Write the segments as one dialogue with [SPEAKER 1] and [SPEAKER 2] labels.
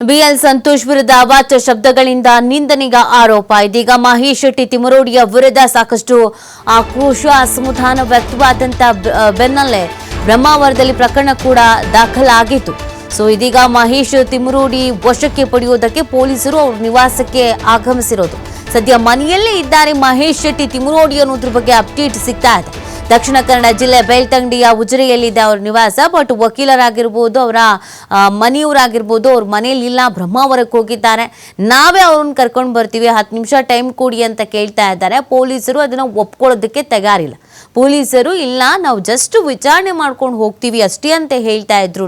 [SPEAKER 1] B L Santosh ವಿರುದ್ಧ ಅವಾಚ್ಯ ಶಬ್ದಗಳಿಂದ ನಿಂದನೆಗ ಆರೋಪ. ಇದೀಗ ಮಹೇಶ್ ಶೆಟ್ಟಿ ತಿಮರೋಡಿಯ ವಿರುದ್ಧ ಸಾಕಷ್ಟು ಆಕ್ರೋಶ ಅಸಮಾಧಾನ ವ್ಯಕ್ತವಾದಂತ ಬೆನ್ನಲ್ಲೇ ಬ್ರಹ್ಮಾವರದಲ್ಲಿ ಪ್ರಕರಣ ಕೂಡ ದಾಖಲಾಗಿತ್ತು. ಸೊ, ಇದೀಗ ಮಹೇಶ್ ತಿಮರೋಡಿ ವಶಕ್ಕೆ ಪಡೆಯುವುದಕ್ಕೆ ಪೊಲೀಸರು ಅವರ ನಿವಾಸಕ್ಕೆ ಆಗಮಿಸಿರೋದು. ಸದ್ಯ ಮನೆಯಲ್ಲೇ ಇದ್ದಾರೆ ಮಹೇಶ್ ಶೆಟ್ಟಿ ತಿಮರೋಡಿ ಅನ್ನೋದ್ರ ಬಗ್ಗೆ ಅಪ್ಡೇಟ್ ಸಿಗ್ತಾ ಇದೆ. ದಕ್ಷಿಣ ಕನ್ನಡ ಜಿಲ್ಲೆ ಬೆಳ್ತಂಗಡಿಯ ಉಜಿರೆಯಲ್ಲಿದೆ ಅವ್ರ ನಿವಾಸ ಬಟ್ ವಕೀಲರಾಗಿರ್ಬೋದು, ಅವರ ಮನೆಯವರಾಗಿರ್ಬೋದು, ಅವ್ರ ಮನೇಲಿ ಇಲ್ಲ, ಬ್ರಹ್ಮಾವರಕ್ಕೆ ಹೋಗಿದ್ದಾರೆ. ನಾವೇ ಅವ್ರನ್ನ ಕರ್ಕೊಂಡು ಬರ್ತೀವಿ, ಹತ್ತು ನಿಮಿಷ ಟೈಮ್ ಕೊಡಿ ಅಂತ ಕೇಳ್ತಾ ಇದ್ದಾರೆ. ಪೊಲೀಸರು ಅದನ್ನು ಒಪ್ಕೊಳ್ಳೋದಕ್ಕೆ ತಯಾರಿಲ್ಲ. ಪೊಲೀಸರು, ಇಲ್ಲ, ನಾವು ಜಸ್ಟ್ ವಿಚಾರಣೆ ಮಾಡ್ಕೊಂಡು ಹೋಗ್ತೀವಿ ಅಷ್ಟೇ ಅಂತ ಹೇಳ್ತಾ ಇದ್ರು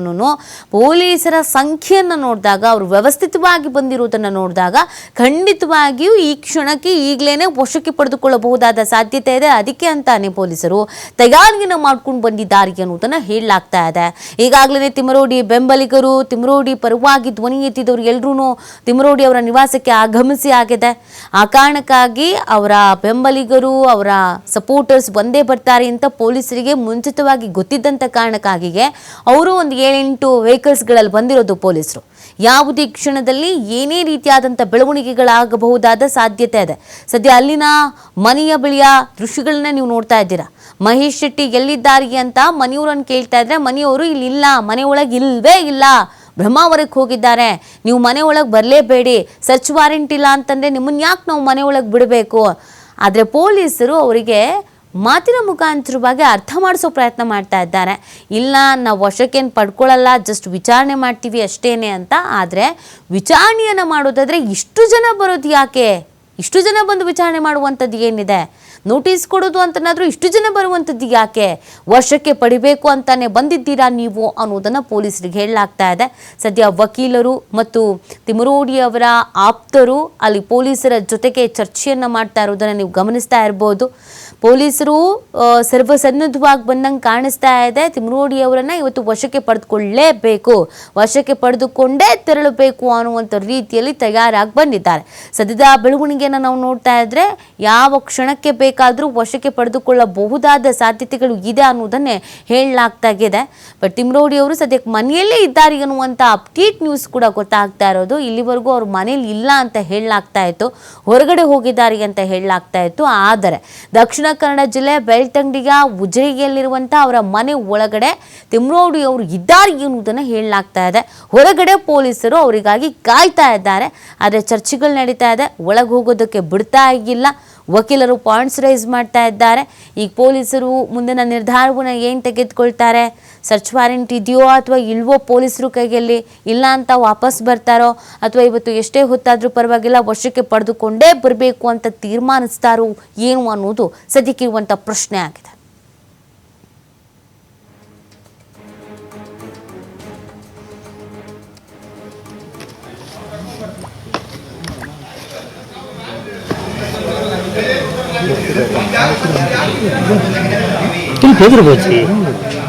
[SPEAKER 1] ಪೊಲೀಸರ ಸಂಖ್ಯೆಯನ್ನು ನೋಡಿದಾಗ, ಅವರು ವ್ಯವಸ್ಥಿತವಾಗಿ ಬಂದಿರುವುದನ್ನು ನೋಡಿದಾಗ ಖಂಡಿತವಾಗಿಯೂ ಈ ಕ್ಷಣಕ್ಕೆ ಈಗಲೇ ವಶಕ್ಕೆ ಪಡೆದುಕೊಳ್ಳಬಹುದಾದ ಸಾಧ್ಯತೆ ಇದೆ. ಅದಕ್ಕೆ ಅಂತಾನೆ ಪೊಲೀಸರು ತಯಾರಿಯನ್ನು ಮಾಡ್ಕೊಂಡು ಬಂದಿದ್ದಾರೆ ಅನ್ನೋದನ್ನ ಹೇಳಲಾಗ್ತಾ ಇದೆ. ಈಗಾಗಲೇ ತಿಮರೋಡಿ ಬೆಂಬಲಿಗರು ತಿಮರೋಡಿ ಪರವಾಗಿ ಧ್ವನಿ ಎತ್ತಿದವರು ಎಲ್ಲರೂ ತಿಮರೋಡಿ ಅವರ ನಿವಾಸಕ್ಕೆ ಆಗಮಿಸಿ ಆಗಿದೆ. ಆ ಕಾರಣಕ್ಕಾಗಿ ಅವರ ಬೆಂಬಲಿಗರು, ಅವರ ಸಪೋರ್ಟರ್ಸ್ ಬಂದೇ ಅಂತ ಪೊಲೀಸರಿಗೆ ಮುಂಚಿತವಾಗಿ ಗೊತ್ತಿದ್ದಂಥ ಕಾರಣಕ್ಕಾಗಿಯೇ ಅವರು ಒಂದು ಏಳೆಂಟು ವೆಹಿಕಲ್ಸ್ಗಳಲ್ಲಿ ಬಂದಿರೋದು ಪೊಲೀಸರು. ಯಾವುದೇ ಕ್ಷಣದಲ್ಲಿ ಏನೇ ರೀತಿಯಾದಂಥ ಬೆಳವಣಿಗೆಗಳಾಗಬಹುದಾದ ಸಾಧ್ಯತೆ ಇದೆ. ಸದ್ಯ ಅಲ್ಲಿನ ಮನೆಯ ಬಳಿಯ ದೃಶ್ಯಗಳನ್ನ ನೀವು ನೋಡ್ತಾ ಇದ್ದೀರಾ. ಮಹೇಶ್ ಶೆಟ್ಟಿ ಎಲ್ಲಿದ್ದಾರೆ ಅಂತ ಮನೆಯವರನ್ನು ಕೇಳ್ತಾ ಇದ್ರೆ ಮನೆಯವರು ಇಲ್ಲಿ ಇಲ್ಲ ಮನೆ ಒಳಗೆ ಇಲ್ವೇ ಇಲ್ಲ, ಬ್ರಹ್ಮಾವರಕ್ಕೆ ಹೋಗಿದ್ದಾರೆ. ನೀವು ಮನೆ ಒಳಗೆ ಬರಲೇಬೇಡಿ ಸರ್ಚ್ ವಾರೆಂಟ್ ಇಲ್ಲ ಅಂತಂದರೆ ನಿಮ್ಮನ್ನ ಯಾಕೆ ನಾವು ಮನೆ ಒಳಗೆ ಬಿಡಬೇಕು? ಆದರೆ ಪೊಲೀಸರು ಅವರಿಗೆ ಮಾತಿನ ಮುಖಾಂತರವಾಗಿ ಅರ್ಥ ಮಾಡಿಸೋ ಪ್ರಯತ್ನ ಮಾಡ್ತಾ ಇದ್ದಾರೆ. ಇಲ್ಲ, ನಾವು ವಶಕ್ಕೇನು ಪಡ್ಕೊಳ್ಳಲ್ಲ ಜಸ್ಟ್ ವಿಚಾರಣೆ ಮಾಡ್ತೀವಿ ಅಷ್ಟೇನೆ ಅಂತ. ಆದರೆ ವಿಚಾರಣೆಯನ್ನು ಮಾಡೋದಾದರೆ ಇಷ್ಟು ಜನ ಬರೋದು ಯಾಕೆ? ಇಷ್ಟು ಜನ ಬಂದು ವಿಚಾರಣೆ ಮಾಡುವಂಥದ್ದು ಏನಿದೆ? ನೋಟಿಸ್ ಕೊಡೋದು ಅಂತನಾದರೂ ಇಷ್ಟು ಜನ ಬರುವಂಥದ್ದು ಯಾಕೆ? ವರ್ಷಕ್ಕೆ ಪಡಿಬೇಕು ಅಂತಾನೆ ಬಂದಿದ್ದೀರಾ ನೀವು ಅನ್ನೋದನ್ನು ಪೊಲೀಸರಿಗೆ ಹೇಳಲಾಗ್ತಾ ಇದೆ. ಸದ್ಯ ವಕೀಲರು ಮತ್ತು ತಿಮರೋಡಿ ಅವರ ಆಪ್ತರು ಅಲ್ಲಿ ಪೊಲೀಸರ ಜೊತೆಗೆ ಚರ್ಚೆಯನ್ನು ಮಾಡ್ತಾ ಇರೋದನ್ನು ನೀವು ಗಮನಿಸ್ತಾ ಇರ್ಬೋದು. ಪೊಲೀಸರು ಸರ್ವಸನ್ನದ್ಧವಾಗಿ ಬಂದಂಗೆ ಕಾಣಿಸ್ತಾ ಇದೆ. ತಿಮರೋಡಿ ಅವರನ್ನ ಇವತ್ತು ವಶಕ್ಕೆ ಪಡೆದುಕೊಳ್ಳಲೇಬೇಕು ವಶಕ್ಕೆ ಪಡೆದುಕೊಂಡೇ ತೆರಳಬೇಕು ಅನ್ನುವಂಥ ರೀತಿಯಲ್ಲಿ ತಯಾರಾಗಿ ಬಂದಿದ್ದಾರೆ. ಸದ್ಯದ ಬೆಳವಣಿಗೆಯನ್ನು ನಾವು ನೋಡ್ತಾ ಇದ್ರೆ ಯಾವ ಕ್ಷಣಕ್ಕೆ ಬೇಕಾದರೂ ವಶಕ್ಕೆ ಪಡೆದುಕೊಳ್ಳಬಹುದಾದ ಸಾಧ್ಯತೆಗಳು ಇದೆ ಅನ್ನೋದನ್ನೇ ಹೇಳಲಾಗ್ತಾ ಇದೆ. ಬಟ್ ತಿಮ್ರೋಡಿಯವರು ಸದ್ಯಕ್ಕೆ ಮನೆಯಲ್ಲೇ ಇದ್ದಾರೆ ಅನ್ನುವಂಥ ಅಪ್ಡೇಟ್ ನ್ಯೂಸ್ ಕೂಡ ಗೊತ್ತಾಗ್ತಾ ಇರೋದು. ಇಲ್ಲಿವರೆಗೂ ಅವ್ರ ಮನೇಲಿ ಇಲ್ಲ ಅಂತ ಹೇಳಲಾಗ್ತಾ ಇತ್ತು. ಹೊರಗಡೆ ಹೋಗಿದ್ದಾರೆ ಅಂತ ಹೇಳಲಾಗ್ತಾ ಇತ್ತು. ಆದರೆ ದಕ್ಷಿಣ ಕನ್ನಡ ಜಿಲ್ಲೆ ಬೆಳ್ತಂಗಡಿಯ ಉಜ್ರಿಗೆಯಲ್ಲಿರುವಂತಹ ಅವರ ಮನೆ ಒಳಗಡೆ ತಿಮ್ರೋಡಿ ಅವರು ಇದ್ದಾರೆ ಎನ್ನುವುದನ್ನು ಹೇಳಲಾಗ್ತಾ ಇದೆ. ಹೊರಗಡೆ ಪೊಲೀಸರು ಅವರಿಗಾಗಿ ಕಾಯ್ತಾ ಇದ್ದಾರೆ. ಆದರೆ ಚರ್ಚೆಗಳು ನಡೀತಾ ಇದೆ. ಒಳಗೆ ಹೋಗೋದಕ್ಕೆ ಬಿಡ್ತಾ ಇಲ್ಲ. ವಕೀಲರು ಪಾಯಿಂಟ್ಸ್ ರೈಸ್ ಮಾಡ್ತಾ ಇದ್ದಾರೆ. ಈಗ ಪೊಲೀಸರು ಮುಂದಿನ ನಿರ್ಧಾರವನ್ನು ಏನು ತೆಗೆದುಕೊಳ್ತಾರೆ? ಸರ್ಚ್ ವಾರೆಂಟ್ ಇದೆಯೋ ಅಥವಾ ಇಲ್ವೋ ಪೊಲೀಸರು ಕೈಯಲ್ಲಿ ಇಲ್ಲ ಅಂತ ವಾಪಸ್ ಬರ್ತಾರೋ? ಅಥವಾ ಇವತ್ತು ಎಷ್ಟೇ ಹೊತ್ತಾದರೂ ಪರವಾಗಿಲ್ಲ, ವರ್ಷಕ್ಕೆ ಪಡೆದುಕೊಂಡೇ ಬರಬೇಕು ಅಂತ ತೀರ್ಮಾನಿಸ್ತಾರೋ ಏನು ಅನ್ನೋದು ಸದ್ಯಕ್ಕಿರುವಂಥ ಪ್ರಶ್ನೆ ಆಗಿದೆ.
[SPEAKER 2] 좀 베들어 뭐 보지.